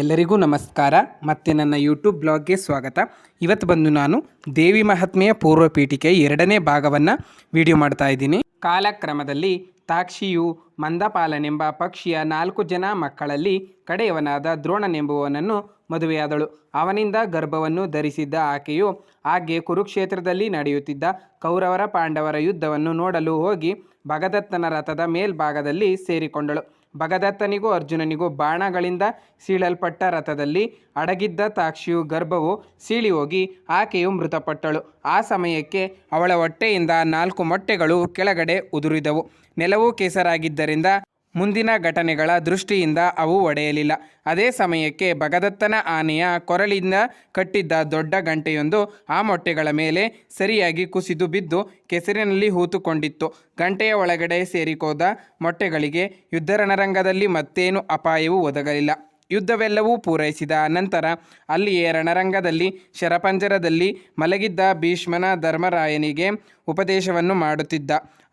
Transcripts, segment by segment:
ಎಲ್ಲರಿಗೂ ನಮಸ್ಕಾರ. ಮತ್ತೆ ನನ್ನ ಯೂಟ್ಯೂಬ್ ಬ್ಲಾಗ್ಗೆ ಸ್ವಾಗತ. ಇವತ್ತು ಬಂದು ನಾನು ದೇವಿ ಮಹಾತ್ಮೆಯ ಪೂರ್ವ ಪೀಠಿಕೆ ಎರಡನೇ ಭಾಗವನ್ನು ವಿಡಿಯೋ ಮಾಡ್ತಾ ಇದ್ದೀನಿ. ಕಾಲಕ್ರಮದಲ್ಲಿ ತಾಕ್ಷಿಯು ಮಂದಪಾಲನೆಂಬ ಪಕ್ಷಿಯ ನಾಲ್ಕು ಜನ ಮಕ್ಕಳಲ್ಲಿ ಕಡೆಯವನಾದ ದ್ರೋಣನೆಂಬುವನನ್ನು ಮದುವೆಯಾದಳು. ಅವನಿಂದ ಗರ್ಭವನ್ನು ಧರಿಸಿದ್ದ ಆಕೆಯು ಹಾಗೆ ಕುರುಕ್ಷೇತ್ರದಲ್ಲಿ ನಡೆಯುತ್ತಿದ್ದ ಕೌರವರ ಪಾಂಡವರ ಯುದ್ಧವನ್ನು ನೋಡಲು ಹೋಗಿ ಭಗದತ್ತನ ರಥದ ಮೇಲ್ಭಾಗದಲ್ಲಿ ಸೇರಿಕೊಂಡಳು. ಭಗದತ್ತನಿಗೂ ಅರ್ಜುನನಿಗೂ ಬಾಣಗಳಿಂದ ಸೀಳಲ್ಪಟ್ಟ ರಥದಲ್ಲಿ ಅಡಗಿದ್ದ ತಾಕ್ಷಿಯು ಗರ್ಭವು ಸೀಳಿ ಹೋಗಿ ಆಕೆಯು ಮೃತಪಟ್ಟಳು. ಆ ಸಮಯಕ್ಕೆ ಅವಳ ಹೊಟ್ಟೆಯಿಂದ ನಾಲ್ಕು ಮೊಟ್ಟೆಗಳು ಕೆಳಗಡೆ ಉದುರಿದವು. ನೆಲವು ಕೆಸರಾಗಿದ್ದರಿಂದ ಮುಂದಿನ ಘಟನೆಗಳ ದೃಷ್ಟಿಯಿಂದ ಅವು ಒಡೆಯಲಿಲ್ಲ. ಅದೇ ಸಮಯಕ್ಕೆ ಭಗದತ್ತನ ಆನೆಯ ಕೊರಳಿಂದ ಕಟ್ಟಿದ್ದ ದೊಡ್ಡ ಗಂಟೆಯೊಂದು ಆ ಮೊಟ್ಟೆಗಳ ಮೇಲೆ ಸರಿಯಾಗಿ ಕುಸಿದು ಬಿದ್ದು ಕೆಸರಿನಲ್ಲಿ ಹೂತುಕೊಂಡಿತ್ತು. ಗಂಟೆಯ ಒಳಗಡೆ ಸೇರಿಕೋದ ಮೊಟ್ಟೆಗಳಿಗೆ ಯುದ್ಧ ರಣರಂಗದಲ್ಲಿ ಮತ್ತೇನು ಅಪಾಯವೂ ಒದಗಲಿಲ್ಲ. ಯುದ್ಧವೆಲ್ಲವೂ ಪೂರೈಸಿದ ನಂತರ ಅಲ್ಲಿಯೇ ರಣರಂಗದಲ್ಲಿ ಶರಪಂಜರದಲ್ಲಿ ಮಲಗಿದ್ದ ಭೀಷ್ಮನ ಧರ್ಮರಾಯನಿಗೆ ಉಪದೇಶವನ್ನು ಮಾಡುತ್ತಿದ್ದ.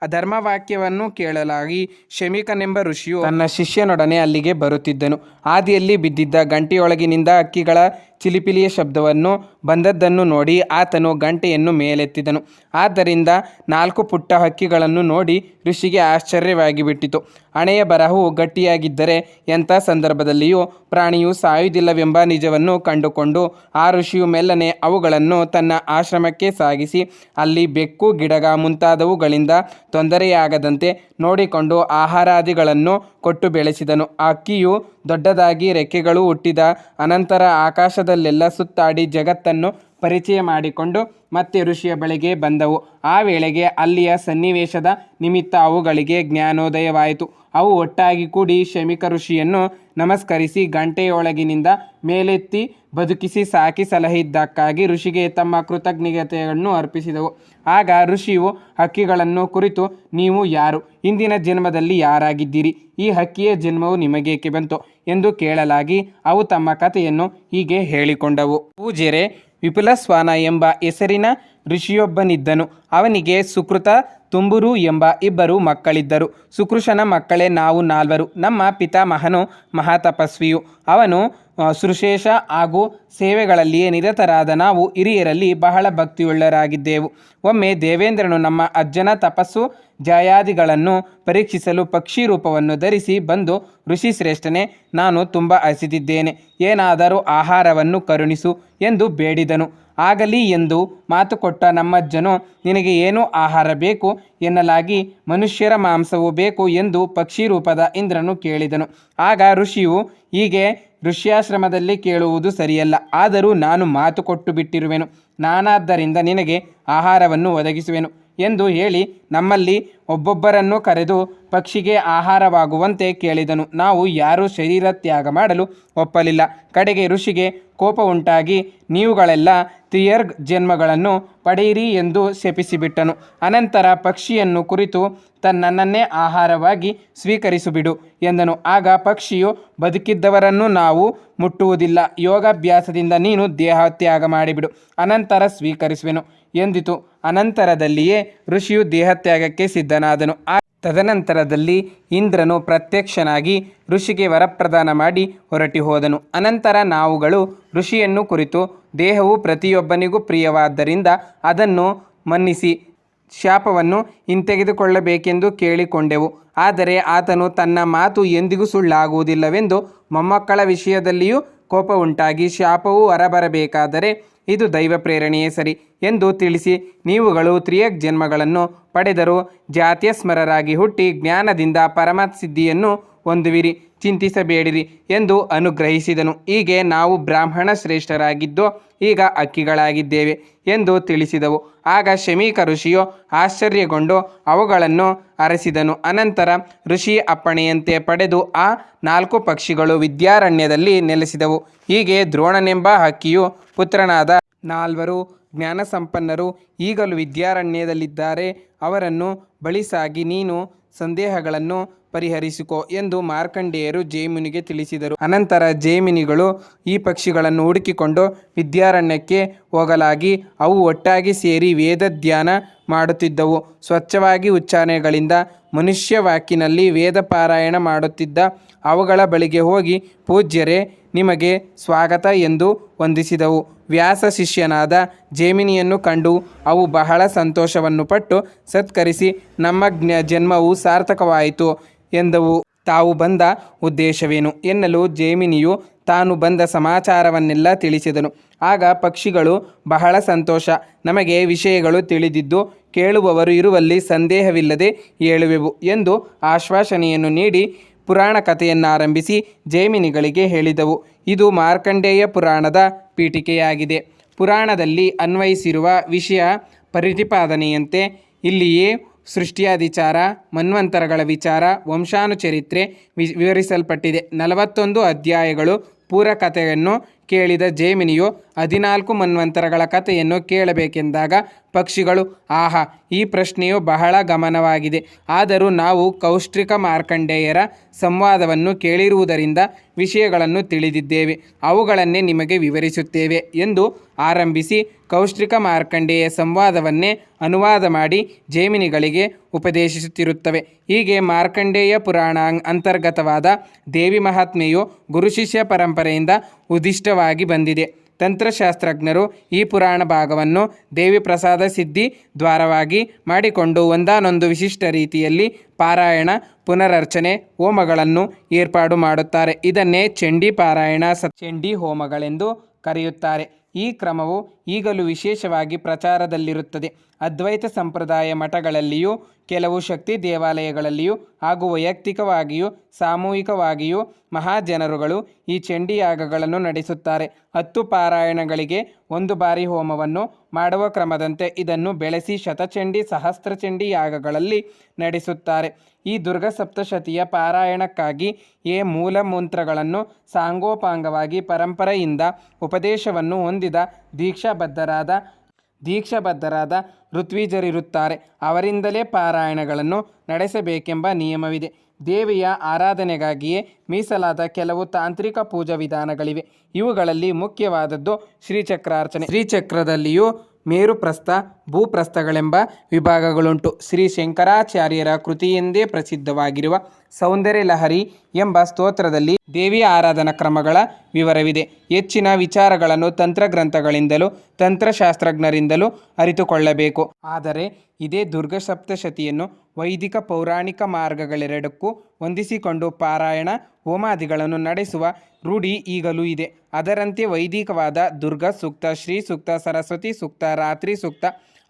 ಧರ್ಮವಾಕ್ಯವನ್ನು ಕೇಳಲಾಗಿ ಶಮಿಕನೆಂಬ ಋಷಿಯು ತನ್ನ ಶಿಷ್ಯನೊಡನೆ ಅಲ್ಲಿಗೆ ಬರುತ್ತಿದ್ದನು. ಆದಿಯಲ್ಲಿ ಬಿದ್ದಿದ್ದ ಗಂಟೆಯೊಳಗಿನಿಂದ ಅಕ್ಕಿಗಳ ಚಿಲಿಪಿಲಿಯ ಶಬ್ದವನ್ನು ಬಂದದ್ದನ್ನು ನೋಡಿ ಆತನು ಗಂಟೆಯನ್ನು ಮೇಲೆತ್ತಿದನು. ಆದ್ದರಿಂದ ನಾಲ್ಕು ಪುಟ್ಟ ಹಕ್ಕಿಗಳನ್ನು ನೋಡಿ ಋಷಿಗೆ ಆಶ್ಚರ್ಯವಾಗಿಬಿಟ್ಟಿತು. ಹಣೆಯ ಬರಹವು ಗಟ್ಟಿಯಾಗಿದ್ದರೆ ಎಂಥ ಸಂದರ್ಭದಲ್ಲಿಯೂ ಪ್ರಾಣಿಯು ಸಾಯುವುದಿಲ್ಲವೆಂಬ ನಿಜವನ್ನು ಕಂಡುಕೊಂಡು ಆ ಋಷಿಯು ಮೆಲ್ಲನೆ ಅವುಗಳನ್ನು ತನ್ನ ಆಶ್ರಮಕ್ಕೆ ಸಾಗಿಸಿ ಅಲ್ಲಿ ಬೆಕ್ಕು, ಗಿಡಗ ಮುಂತಾದವುಗಳಿಂದ ತೊಂದರೆಯಾಗದಂತೆ ನೋಡಿಕೊಂಡು ಆಹಾರಾದಿಗಳನ್ನು ಕೊಟ್ಟು ಬೆಳೆಸಿದನು. ಆ ಅಕ್ಕಿಯು ದೊಡ್ಡದಾಗಿ ರೆಕ್ಕೆಗಳು ಹುಟ್ಟಿದ ಅನಂತರ ಆಕಾಶದಲ್ಲೆಲ್ಲ ಸುತ್ತಾಡಿ ಜಗತ್ತನ್ನು ಪರಿಚಯ ಮಾಡಿಕೊಂಡು ಮತ್ತೆ ಋಷಿಯ ಬಳಿಗೆ ಬಂದವು. ಆ ವೇಳೆಗೆ ಅಲ್ಲಿಯ ಸನ್ನಿವೇಶದ ನಿಮಿತ್ತ ಅವುಗಳಿಗೆ ಜ್ಞಾನೋದಯವಾಯಿತು. ಅವು ಒಟ್ಟಾಗಿ ಕೂಡಿ ಶಮಿಕ ಋಷಿಯನ್ನು ನಮಸ್ಕರಿಸಿ ಗಂಟೆಯೊಳಗಿನಿಂದ ಮೇಲೆತ್ತಿ ಬದುಕಿಸಿ ಸಾಕಿ ಸಲಹಿದ್ದಕ್ಕಾಗಿ ಋಷಿಗೆ ತಮ್ಮ ಕೃತಜ್ಞತೆಯನ್ನು ಅರ್ಪಿಸಿದವು. ಆಗ ಋಷಿಯು ಹಕ್ಕಿಗಳನ್ನು ಕುರಿತು, ನೀವು ಯಾರು? ಇಂದಿನ ಜನ್ಮದಲ್ಲಿ ಯಾರಾಗಿದ್ದೀರಿ? ಈ ಹಕ್ಕಿಯ ಜನ್ಮವು ನಿಮಗೇಕೆ ಬಂತು? ಎಂದು ಕೇಳಲಾಗಿ ಅವು ತಮ್ಮ ಕಥೆಯನ್ನು ಹೀಗೆ ಹೇಳಿಕೊಂಡವು. ಪೂಜೆರೆ ವಿಪುಲಸ್ವಾನ ಎಂಬ ಹೆಸರಿನ ಋಷಿಯೊಬ್ಬನಿದ್ದನು. ಅವನಿಗೆ ಸುಕೃತ ತುಂಬುರು ಎಂಬ ಇಬ್ಬರು ಮಕ್ಕಳಿದ್ದರು. ಸುಕೃಷನ ಮಕ್ಕಳೇ ನಾವು ನಾಲ್ವರು. ನಮ್ಮ ಪಿತಾಮಹನು ಮಹಾತಪಸ್ವಿಯು. ಅವನು ಸುಶೇಷ ಹಾಗೂ ಸೇವೆಗಳಲ್ಲಿಯೇ ನಿರತರಾದ ನಾವು ಹಿರಿಯರಲ್ಲಿ ಬಹಳ ಭಕ್ತಿಯುಳ್ಳರಾಗಿದ್ದೆವು ಒಮ್ಮೆ ದೇವೇಂದ್ರನು ನಮ್ಮ ಅಜ್ಜನ ತಪಸ್ಸು ಜಯಾದಿಗಳನ್ನು ಪರೀಕ್ಷಿಸಲು ಪಕ್ಷಿ ರೂಪವನ್ನು ಧರಿಸಿ ಬಂದು, ಋಷಿ ಶ್ರೇಷ್ಠನೇ, ನಾನು ತುಂಬ ಹಸಿದಿದ್ದೇನೆ. ಏನಾದರೂ ಆಹಾರವನ್ನು ಕರುಣಿಸು ಎಂದು ಬೇಡಿದನು. ಆಗಲಿ ಎಂದು ಮಾತು ಕೊಟ್ಟ ನಮ್ಮಜ್ಜನು, ನಿನಗೆ ಏನು ಆಹಾರ ಬೇಕು? ಎನ್ನಲಾಗಿ, ಮನುಷ್ಯರ ಮಾಂಸವು ಬೇಕು ಎಂದು ಪಕ್ಷಿ ರೂಪದ ಇಂದ್ರನು ಕೇಳಿದನು. ಆಗ ಋಷಿಯು, ಹೀಗೆ ಋಷ್ಯಾಶ್ರಮದಲ್ಲಿ ಕೇಳುವುದು ಸರಿಯಲ್ಲ, ಆದರೂ ನಾನು ಮಾತು ಕೊಟ್ಟು ಬಿಟ್ಟಿರುವೆನು. ನಾನಾದ್ದರಿಂದ ನಿನಗೆ ಆಹಾರವನ್ನು ಒದಗಿಸುವೆನು. ಎಂದು ಹೇಳಿ ನಮ್ಮಲ್ಲಿ ಒಬ್ಬೊಬ್ಬರನ್ನು ಕರೆದು ಪಕ್ಷಿಗೆ ಆಹಾರವಾಗುವಂತೆ ಕೇಳಿದನು. ನಾವು ಯಾರೂ ಶರೀರ ತ್ಯಾಗ ಮಾಡಲು ಒಪ್ಪಲಿಲ್ಲ. ಕಡೆಗೆ ಋಷಿಗೆ ಕೋಪ ಉಂಟಾಗಿ ನೀವುಗಳೆಲ್ಲ ತಿಯರ್ಗ್ ಜನ್ಮಗಳನ್ನು ಪಡೆಯಿರಿ ಎಂದು ಶಪಿಸಿಬಿಟ್ಟನು. ಅನಂತರ ಪಕ್ಷಿಯನ್ನು ಕುರಿತು ತನ್ನನ್ನೇ ಆಹಾರವಾಗಿ ಸ್ವೀಕರಿಸಿಬಿಡು ಎಂದನು. ಆಗ ಪಕ್ಷಿಯು ಬದುಕಿದ್ದವರನ್ನು ನಾವು ಮುಟ್ಟುವುದಿಲ್ಲ. ಯೋಗಾಭ್ಯಾಸದಿಂದ ನೀನು ದೇಹ ತ್ಯಾಗ ಮಾಡಿಬಿಡು. ಅನಂತರ ಸ್ವೀಕರಿಸುವೆನು. ಎಂದಿತು. ಅನಂತರದಲ್ಲಿಯೇ ಋಷಿಯು ದೇಹತ್ಯಾಗಕ್ಕೆ ಸಿದ್ಧನಾದನು. ಆ ತದನಂತರದಲ್ಲಿ ಇಂದ್ರನು ಪ್ರತ್ಯಕ್ಷನಾಗಿ ಋಷಿಗೆ ವರಪ್ರದಾನ ಮಾಡಿ ಹೊರಟಿ ಹೋದನು. ಅನಂತರ ನಾವುಗಳು ಋಷಿಯನ್ನು ಕುರಿತು ದೇಹವು ಪ್ರತಿಯೊಬ್ಬನಿಗೂ ಪ್ರಿಯವಾದ್ದರಿಂದ ಅದನ್ನು ಮನ್ನಿಸಿ ಶಾಪವನ್ನು ಹಿಂತೆಗೆದುಕೊಳ್ಳಬೇಕೆಂದು ಕೇಳಿಕೊಂಡೆವು. ಆದರೆ ಆತನು ತನ್ನ ಮಾತು ಎಂದಿಗೂ ಸುಳ್ಳಾಗುವುದಿಲ್ಲವೆಂದು ಮೊಮ್ಮಕ್ಕಳ ವಿಷಯದಲ್ಲಿಯೂ ಕೋಪ ಉಂಟಾಗಿ ಶಾಪವು ಹೊರಬರಬೇಕಾದರೆ ಇದು ದೈವ ಪ್ರೇರಣೆಯೇ ಸರಿ. ಎಂದು ತಿಳಿಸಿ ನೀವುಗಳು ತ್ರಿಯಗ್ ಜನ್ಮಗಳನ್ನು ಪಡೆದರೂ ಜಾತ್ಯಸ್ಮರರಾಗಿ ಹುಟ್ಟಿ ಜ್ಞಾನದಿಂದ ಪರಮ ಸಿದ್ಧಿಯನ್ನು ಹೊಂದುವಿರಿ, ಚಿಂತಿಸಬೇಡಿರಿ ಎಂದು ಅನುಗ್ರಹಿಸಿದನು. ಹೀಗೆ ನಾವು ಬ್ರಾಹ್ಮಣ ಶ್ರೇಷ್ಠರಾಗಿದ್ದು ಈಗ ಅಕ್ಕಿಗಳಾಗಿದ್ದೇವೆ ಎಂದು ತಿಳಿಸಿದವು. ಆಗ ಶಮೀಕ ಋಷಿಯು ಆಶ್ಚರ್ಯಗೊಂಡು ಅವುಗಳನ್ನು ಅರಸಿದನು. ಅನಂತರ ಋಷಿ ಅಪ್ಪಣೆಯಂತೆ ಪಡೆದು ಆ ನಾಲ್ಕು ಪಕ್ಷಿಗಳು ವಿದ್ಯಾರಣ್ಯದಲ್ಲಿ ನೆಲೆಸಿದವು. ಹೀಗೆ ದ್ರೋಣನೆಂಬ ಹಕ್ಕಿಯು ಪುತ್ರನಾದ ನಾಲ್ವರು ಜ್ಞಾನಸಂಪನ್ನರು ಈಗಲೂ ವಿದ್ಯಾರಣ್ಯದಲ್ಲಿದ್ದಾರೆ. ಅವರನ್ನು ಬಳಿಸಾಗಿ ನೀನು ಸಂದೇಹಗಳನ್ನು ಪರಿಹರಿಸಿಕೋ ಎಂದು ಮಾರ್ಕಂಡೇಯರು ಜೈಮಿನಿಗೆ ತಿಳಿಸಿದರು. ಅನಂತರ ಜೈಮಿನಿಗಳು ಈ ಪಕ್ಷಿಗಳನ್ನು ಹುಡುಕಿಕೊಂಡು ವಿದ್ಯಾರಣ್ಯಕ್ಕೆ ಹೋಗಲಾಗಿ ಅವು ಒಟ್ಟಾಗಿ ಸೇರಿ ವೇದ ಧ್ಯಾನ ಮಾಡುತ್ತಿದ್ದವು. ಸ್ವಚ್ಛವಾಗಿ ಉಚ್ಚಾರಣೆಗಳಿಂದ ಮನುಷ್ಯ ವಾಕಿನಲ್ಲಿ ವೇದ ಪಾರಾಯಣ ಮಾಡುತ್ತಿದ್ದ ಅವುಗಳ ಬಳಿಗೆ ಹೋಗಿ ಪೂಜ್ಯರೇ, ನಿಮಗೆ ಸ್ವಾಗತ ಎಂದು ವಂದಿಸಿದವು. ವ್ಯಾಸ ಶಿಷ್ಯನಾದ ಜೇಮಿನಿಯನ್ನು ಕಂಡು ಅವು ಬಹಳ ಸಂತೋಷವನ್ನು ಪಟ್ಟು ಸತ್ಕರಿಸಿ, ನಮ್ಮ ಜ್ಞ ಜನ್ಮವು ಸಾರ್ಥಕವಾಯಿತು ಎಂದವು. ತಾವು ಬಂದ ಉದ್ದೇಶವೇನು ಎನ್ನಲು ಜೇಮಿನಿಯು ತಾನು ಬಂದ ಸಮಾಚಾರವನ್ನೆಲ್ಲ ತಿಳಿಸಿದನು. ಆಗ ಪಕ್ಷಿಗಳು ಬಹಳ ಸಂತೋಷ. ನಮಗೆ ವಿಷಯಗಳು ತಿಳಿದಿದ್ದು ಕೇಳುವವರು ಇರುವಲ್ಲಿ ಸಂದೇಹವಿಲ್ಲದೆ ಹೇಳುವೆವು ಎಂದು ಆಶ್ವಾಸನೆಯನ್ನು ನೀಡಿ ಪುರಾಣ ಕಥೆಯನ್ನಾರಂಭಿಸಿ ಜೇಮಿನಿಗಳಿಗೆ ಹೇಳಿದವು. ಇದು ಮಾರ್ಕಂಡೇಯ ಪುರಾಣದ ಪೀಠಿಕೆಯಾಗಿದೆ. ಪುರಾಣದಲ್ಲಿ ಅನ್ವಯಿಸಿರುವ ವಿಷಯ ಪ್ರತಿಪಾದನೆಯಂತೆ ಇಲ್ಲಿಯೇ ಸೃಷ್ಟಿಯಾದಿಚಾರ, ಮನ್ವಂತರಗಳ ವಿಚಾರ, ವಂಶಾನುಚರಿತ್ರೆ ವಿ ವಿವರಿಸಲ್ಪಟ್ಟಿದೆ. ನಲವತ್ತೊಂದು ಅಧ್ಯಾಯಗಳು ಪೂರ ಕಥೆಯನ್ನು ಕೇಳಿದ ಜೇಮಿನಿಯು ಹದಿನಾಲ್ಕು ಮನ್ವಂತರಗಳ ಕಥೆಯನ್ನು ಕೇಳಬೇಕೆಂದಾಗ ಪಕ್ಷಿಗಳು, ಆಹಾ, ಈ ಪ್ರಶ್ನೆಯು ಬಹಳ ಗಮನವಾಗಿದೆ. ಆದರೂ ನಾವು ಕೌಷ್ಟಿಕ ಮಾರ್ಕಂಡೇಯರ ಸಂವಾದವನ್ನು ಕೇಳಿರುವುದರಿಂದ ವಿಷಯಗಳನ್ನು ತಿಳಿದಿದ್ದೇವೆ. ಅವುಗಳನ್ನೇ ನಿಮಗೆ ವಿವರಿಸುತ್ತೇವೆ ಎಂದು ಆರಂಭಿಸಿ ಕೌಷ್ಟಿಕ ಮಾರ್ಕಂಡೇಯ ಸಂವಾದವನ್ನೇ ಅನುವಾದ ಮಾಡಿ ಜೇಮಿನಿಗಳಿಗೆ ಉಪದೇಶಿಸುತ್ತಿರುತ್ತವೆ. ಹೀಗೆ ಮಾರ್ಕಂಡೇಯ ಪುರಾಣ ಅಂತರ್ಗತವಾದ ದೇವಿ ಮಹಾತ್ಮೆಯು ಗುರುಶಿಷ್ಯ ಪರಂಪರೆಯಿಂದ ಪರಂಪರೆಯಿಂದ ಉದಿಷ್ಟವಾಗಿ ಬಂದಿದೆ. ತಂತ್ರಶಾಸ್ತ್ರಜ್ಞರು ಈ ಪುರಾಣ ಭಾಗವನ್ನು ದೇವಿ ಪ್ರಸಾದ ಸಿದ್ಧಿ ದ್ವಾರವಾಗಿ ಮಾಡಿಕೊಂಡು ಒಂದಾನೊಂದು ವಿಶಿಷ್ಟ ರೀತಿಯಲ್ಲಿ ಪಾರಾಯಣ, ಪುನರರ್ಚನೆ, ಹೋಮಗಳನ್ನು ಏರ್ಪಾಡು ಮಾಡುತ್ತಾರೆ. ಇದನ್ನೇ ಚಂಡಿ ಪಾರಾಯಣ ಸ ಚಂಡಿ ಹೋಮಗಳೆಂದು ಕರೆಯುತ್ತಾರೆ. ಈ ಕ್ರಮವು ಈಗಲೂ ವಿಶೇಷವಾಗಿ ಪ್ರಚಾರದಲ್ಲಿರುತ್ತದೆ. ಅದ್ವೈತ ಸಂಪ್ರದಾಯ ಮಠಗಳಲ್ಲಿಯೂ, ಕೆಲವು ಶಕ್ತಿ ದೇವಾಲಯಗಳಲ್ಲಿಯೂ ಹಾಗೂ ವೈಯಕ್ತಿಕವಾಗಿಯೂ, ಸಾಮೂಹಿಕವಾಗಿಯೂ ಮಹಾಜನರುಗಳು ಈ ಚಂಡಿಯಾಗಗಳನ್ನು ನಡೆಸುತ್ತಾರೆ. ಹತ್ತು ಪಾರಾಯಣಗಳಿಗೆ ಒಂದು ಬಾರಿ ಹೋಮವನ್ನು ಮಾಡುವ ಕ್ರಮದಂತೆ ಇದನ್ನು ಬೆಳೆಸಿ ಶತಚಂಡಿ, ಸಹಸ್ರಚಂಡಿ ಯಾಗಗಳಲ್ಲಿ ನಡೆಸುತ್ತಾರೆ. ಈ ದುರ್ಗ ಸಪ್ತಶತಿಯ ಪಾರಾಯಣಕ್ಕಾಗಿ ಏ ಮೂಲ ಮಂತ್ರಗಳನ್ನು ಸಾಂಗೋಪಾಂಗವಾಗಿ ಪರಂಪರೆಯಿಂದ ಉಪದೇಶವನ್ನು ಹೊಂದಿದ ದೀಕ್ಷಾಬದ್ಧರಾದ ದೀಕ್ಷಾಬದ್ಧರಾದ ಋತ್ವಿಜರಿರುತ್ತಾರೆ. ಅವರಿಂದಲೇ ಪಾರಾಯಣಗಳನ್ನು ನಡೆಸಬೇಕೆಂಬ ನಿಯಮವಿದೆ. ದೇವಿಯ ಆರಾಧನೆಗಾಗಿಯೇ ಮೀಸಲಾದ ಕೆಲವು ತಾಂತ್ರಿಕ ಪೂಜಾ ವಿಧಾನಗಳಿವೆ. ಇವುಗಳಲ್ಲಿ ಮುಖ್ಯವಾದದ್ದು ಶ್ರೀಚಕ್ರಾರ್ಚನೆ. ಶ್ರೀಚಕ್ರದಲ್ಲಿಯೂ ಮೇರುಪ್ರಸ್ಥ, ಭೂಪ್ರಸ್ಥಗಳೆಂಬ ವಿಭಾಗಗಳುಂಟು. ಶ್ರೀ ಶಂಕರಾಚಾರ್ಯರ ಕೃತಿಯೆಂದೇ ಪ್ರಸಿದ್ಧವಾಗಿರುವ ಸೌಂದರ್ಯ ಲಹರಿ ಎಂಬ ಸ್ತೋತ್ರದಲ್ಲಿ ದೇವಿಯ ಆರಾಧನಾ ಕ್ರಮಗಳ ವಿವರವಿದೆ. ಹೆಚ್ಚಿನ ವಿಚಾರಗಳನ್ನು ತಂತ್ರಗ್ರಂಥಗಳಿಂದಲೂ, ತಂತ್ರಶಾಸ್ತ್ರಜ್ಞರಿಂದಲೂ ಅರಿತುಕೊಳ್ಳಬೇಕು. ಆದರೆ, ಇದೇ ದುರ್ಗಸಪ್ತಶತಿಯನ್ನು ವೈದಿಕ ಪೌರಾಣಿಕ ಮಾರ್ಗಗಳೆರಡಕ್ಕೂ ಹೊಂದಿಸಿಕೊಂಡು ಪಾರಾಯಣ ಹೋಮಾದಿಗಳನ್ನು ನಡೆಸುವ ರೂಢಿ ಈಗಲೂ ಇದೆ. ಅದರಂತೆ ವೈದಿಕವಾದ ದುರ್ಗಾ ಸೂಕ್ತ, ಶ್ರೀ ಸೂಕ್ತ, ಸರಸ್ವತಿ ಸೂಕ್ತ, ರಾತ್ರಿ ಸೂಕ್ತ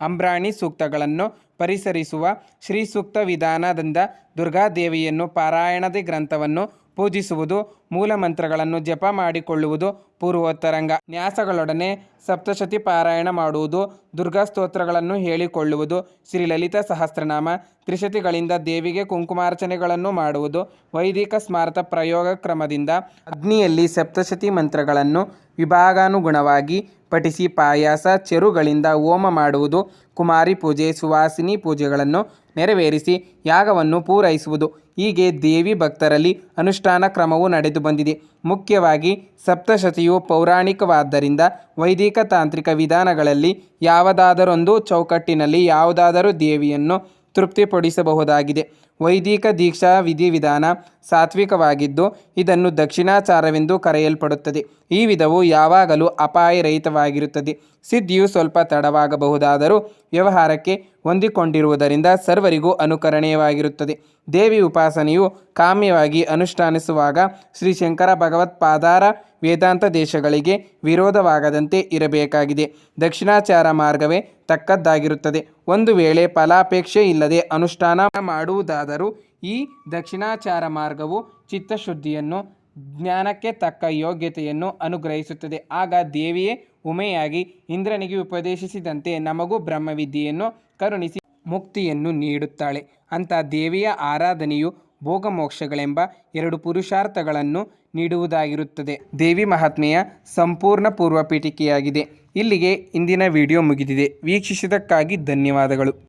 ಅಂಬ್ರಾಣಿ ಸೂಕ್ತಗಳನ್ನು ಪರಿಸರಿಸುವ ಶ್ರೀ ಸೂಕ್ತ ವಿಧಾನದಿಂದ ದುರ್ಗಾದೇವಿಯನ್ನು ಪಾರಾಯಣದ ಗ್ರಂಥವನ್ನು ಪೂಜಿಸುವುದು ಮೂಲ ಮಂತ್ರಗಳನ್ನು ಜಪ ಮಾಡಿಕೊಳ್ಳುವುದು, ಪೂರ್ವೋತ್ತರಂಗ ನ್ಯಾಸಗಳೊಡನೆ ಸಪ್ತಶತಿ ಪಾರಾಯಣ ಮಾಡುವುದು, ದುರ್ಗಾ ಸ್ತೋತ್ರಗಳನ್ನು ಹೇಳಿಕೊಳ್ಳುವುದು ಶ್ರೀ ಲಲಿತ ಸಹಸ್ರನಾಮ ತ್ರಿಶತಿಗಳಿಂದ ದೇವಿಗೆ ಕುಂಕುಮಾರ್ಚನೆಗಳನ್ನು ಮಾಡುವುದು, ವೈದಿಕ ಸ್ಮಾರತ ಪ್ರಯೋಗ ಕ್ರಮದಿಂದ ಅಗ್ನಿಯಲ್ಲಿ ಸಪ್ತಶತಿ ಮಂತ್ರಗಳನ್ನು ವಿಭಾಗಾನುಗುಣವಾಗಿ ಪಠಿಸಿ ಪಾಯಾಸ, ಚೆರುಗಳಿಂದ ಹೋಮ ಮಾಡುವುದು, ಕುಮಾರಿ ಪೂಜೆ, ಸುವಾಸಿನಿ ಪೂಜೆಗಳನ್ನು ನೆರವೇರಿಸಿ ಯಾಗವನ್ನು ಪೂರೈಸುವುದು. ಹೀಗೆ ದೇವಿ ಭಕ್ತರಲ್ಲಿ ಅನುಷ್ಠಾನ ಕ್ರಮವು ನಡೆದು ಬಂದಿದೆ. ಮುಖ್ಯವಾಗಿ ಸಪ್ತಶತಿಯು ಪೌರಾಣಿಕವಾದ್ದರಿಂದ ವೈದಿಕ ತಾಂತ್ರಿಕ ವಿಧಾನಗಳಲ್ಲಿ ಯಾವುದಾದರೊಂದು ಚೌಕಟ್ಟಿನಲ್ಲಿ ಯಾವುದಾದರೂ ದೇವಿಯನ್ನು ತೃಪ್ತಿಪಡಿಸಬಹುದಾಗಿದೆ. ವೈದಿಕ ದೀಕ್ಷಾ ವಿಧಿವಿಧಾನ ಸಾತ್ವಿಕವಾಗಿದ್ದು, ಇದನ್ನು ದಕ್ಷಿಣಾಚಾರವೆಂದು ಕರೆಯಲ್ಪಡುತ್ತದೆ. ಈ ವಿಧವು ಯಾವಾಗಲೂ ಅಪಾಯರಹಿತವಾಗಿರುತ್ತದೆ. ಸಿದ್ಧಿಯು ಸ್ವಲ್ಪ ತಡವಾಗಬಹುದಾದರೂ ವ್ಯವಹಾರಕ್ಕೆ ಹೊಂದಿಕೊಂಡಿರುವುದರಿಂದ ಸರ್ವರಿಗೂ ಅನುಕರಣೀಯವಾಗಿರುತ್ತದೆ. ದೇವಿ ಉಪಾಸನೆಯು ಕಾಮ್ಯವಾಗಿ ಅನುಷ್ಠಾನಿಸುವಾಗ ಶ್ರೀ ಶಂಕರ ಭಗವತ್ಪಾದಾರ ವೇದಾಂತ ದೇಶಗಳಿಗೆ ವಿರೋಧವಾಗದಂತೆ ಇರಬೇಕಾಗಿದೆ. ದಕ್ಷಿಣಾಚಾರ ಮಾರ್ಗವೇ ತಕ್ಕದ್ದಾಗಿರುತ್ತದೆ. ಒಂದು ವೇಳೆ ಫಲಾಪೇಕ್ಷೆ ಇಲ್ಲದೆ ಅನುಷ್ಠಾನ ಮಾಡುವುದಾದರೂ ಈ ದಕ್ಷಿಣಾಚಾರ ಮಾರ್ಗವು ಚಿತ್ತಶುದ್ಧಿಯನ್ನು, ಜ್ಞಾನಕ್ಕೆ ತಕ್ಕ ಯೋಗ್ಯತೆಯನ್ನು ಅನುಗ್ರಹಿಸುತ್ತದೆ. ಆಗ ದೇವಿಯೇ ಉಮೆಯಾಗಿ ಇಂದ್ರನಿಗೆ ಉಪದೇಶಿಸಿದಂತೆ ನಮಗೂ ಬ್ರಹ್ಮವಿದ್ಯೆಯನ್ನು ಕರುಣಿಸಿ ಮುಕ್ತಿಯನ್ನು ನೀಡುತ್ತಾಳೆ. ಅಂತ ದೇವಿಯ ಆರಾಧನೆಯು ಭೋಗಮೋಕ್ಷಗಳೆಂಬ ಎರಡು ಪುರುಷಾರ್ಥಗಳನ್ನು ನೀಡುವುದಾಗಿರುತ್ತದೆ. ದೇವಿ ಮಹಾತ್ಮೆಯ ಸಂಪೂರ್ಣ ಪೂರ್ವ ಪೀಠಿಕೆಯಾಗಿದೆ ಇಲ್ಲಿಗೆ ಇಂದಿನ ವಿಡಿಯೋ ಮುಗಿದಿದೆ. ವೀಕ್ಷಿಸಿದ್ದಕ್ಕಾಗಿ ಧನ್ಯವಾದಗಳು.